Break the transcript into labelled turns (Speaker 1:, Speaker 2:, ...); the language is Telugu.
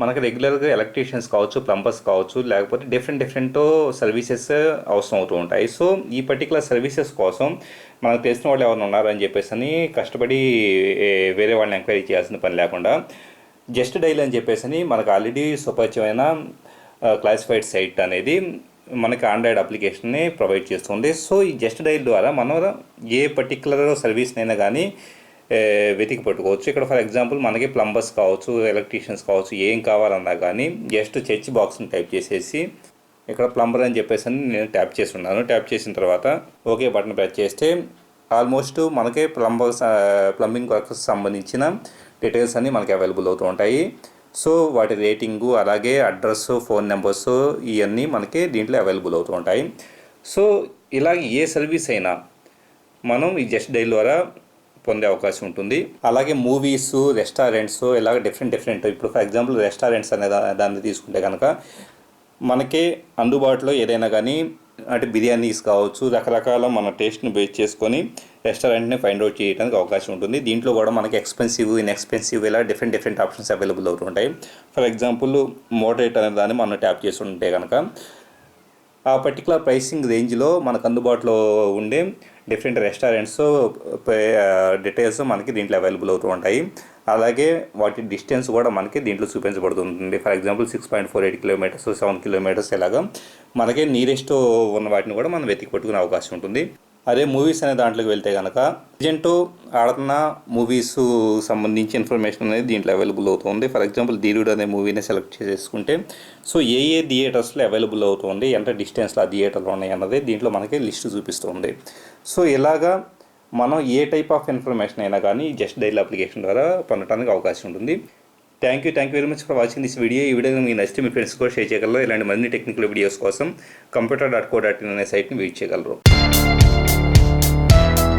Speaker 1: మనకి రెగ్యులర్గా ఎలక్ట్రీషియన్స్ కావచ్చు ప్లంబర్స్ కావచ్చు లేకపోతే డిఫరెంట్ డిఫరెంట్ సర్వీసెస్ అవసరం అవుతూ ఉంటాయి. సో ఈ పర్టికులర్ సర్వీసెస్ కోసం మనకు తెలిసిన వాళ్ళు ఎవరైనా ఉన్నారని చెప్పేసి అని కష్టపడి వేరే వాళ్ళని ఎంక్వైరీ చేయాల్సిన పని లేకుండా జస్ట్ డైల్ అని చెప్పేసి అని మనకు ఆల్రెడీ సుపరిచయమైన క్లాసిఫైడ్ సైట్ అనేది మనకి ఆండ్రాయిడ్ అప్లికేషన్ని ప్రొవైడ్ చేస్తుంది. సో ఈ జస్ట్ డైల్ ద్వారా మనం ఏ పర్టికులర్ సర్వీస్నైనా కానీ వెతికి పట్టుకోవచ్చు. ఇక్కడ ఫర్ ఎగ్జాంపుల్ మనకి ప్లంబర్స్ కావచ్చు ఎలక్ట్రీషియన్స్ కావచ్చు ఏం కావాలన్నా కానీ జస్ట్ చర్చ్ బాక్స్ని టైప్ చేసేసి ఇక్కడ ప్లంబర్ అని చెప్పేసి అని నేను ట్యాప్ చేసి ఉన్నాను ట్యాప్ చేసిన తర్వాత ఓకే బటన్ ప్రెస్ చేస్తే ఆల్మోస్ట్ మనకి ప్లంబర్స్ ప్లంబింగ్ వర్క్స్ సంబంధించిన డీటెయిల్స్ అన్నీ మనకి అవైలబుల్ అవుతూ ఉంటాయి. సో వాటి రేటింగు అలాగే అడ్రస్ ఫోన్ నెంబర్స్ ఇవన్నీ మనకి దీంట్లో అవైలబుల్ అవుతూ ఉంటాయి. సో ఇలా ఏ సర్వీస్ అయినా మనం ఈ జస్ట్ డైల్ ద్వారా పొందే అవకాశం ఉంటుంది. అలాగే మూవీస్ రెస్టారెంట్స్ ఇలాగ డిఫరెంట్ డిఫరెంట్ ఇప్పుడు ఫర్ ఎగ్జాంపుల్ రెస్టారెంట్స్ అనే దాన్ని తీసుకుంటే కనుక మనకి అందుబాటులో ఏదైనా కానీ అంటే బిర్యానీస్ కావచ్చు రకరకాల మన టేస్ట్ని బేస్ చేసుకొని రెస్టారెంట్ని ఫైండ్ అవుట్ చేయడానికి అవకాశం ఉంటుంది. దీంట్లో కూడా మనకి ఎక్స్పెన్సివ్ ఇన్ఎక్స్పెన్సివ్ ఇలా డిఫరెంట్ డిఫరెంట్ ఆప్షన్స్ అవైలబుల్ అవుతుంటాయి ఫర్ ఎగ్జాంపుల్ మోడరేట్ అనే దాన్ని మనం ట్యాప్ చేస్తుంటే కనుక ఆ పర్టికులర్ ప్రైసింగ్ రేంజ్లో మనకు అందుబాటులో ఉండే డిఫరెంట్ రెస్టారెంట్స్ డీటెయిల్స్ మనకి దీంట్లో అవైలబుల్ అవుతూ ఉంటాయి. అలాగే వాటి డిస్టెన్స్ కూడా మనకి దీంట్లో చూపించబడుతుంది. For example six point four eight kilometres seven kilometres ఇలాగా మనకి నీరెస్ట్ ఉన్న వాటిని కూడా మనం వెతికి పట్టుకునే అవకాశం ఉంటుంది. అదే మూవీస్ అనే దాంట్లోకి వెళ్తే కనుక ఏజెంట్ ఆడుతున్న మూవీస్ సంబంధించి ఇన్ఫర్మేషన్ అనేది దీంట్లో అవైలబుల్ అవుతుంది. ఫర్ ఎగ్జాంపుల్ ధీరుడు అనే మూవీని సెలెక్ట్ చేసుకుంటే సో ఏ ఏ థియేటర్స్లో అవైలబుల్ అవుతుంది ఎంత డిస్టెన్స్లో ఆ థియేటర్లు ఉన్నాయి అన్నది దీంట్లో మనకి లిస్ట్ చూపిస్తుంది. సో ఇలాగా మనం ఏ టైప్ ఆఫ్ ఇన్ఫర్మేషన్ అయినా కానీ జస్ట్ డైల్ అప్లికేషన్ ద్వారా పొందడానికి అవకాశం ఉంటుంది. Thank you thank you very much for watching this video ఈ వీడియో మీకు నచ్చితే మీ ఫ్రెండ్స్ కూడా షేర్ చేయగలరు. ఇలాంటి మరిన్ని టెక్నికల్ వీడియోస్ కోసం computer dot co dot in అనే సైట్ని విజిట్ చేయగలరు.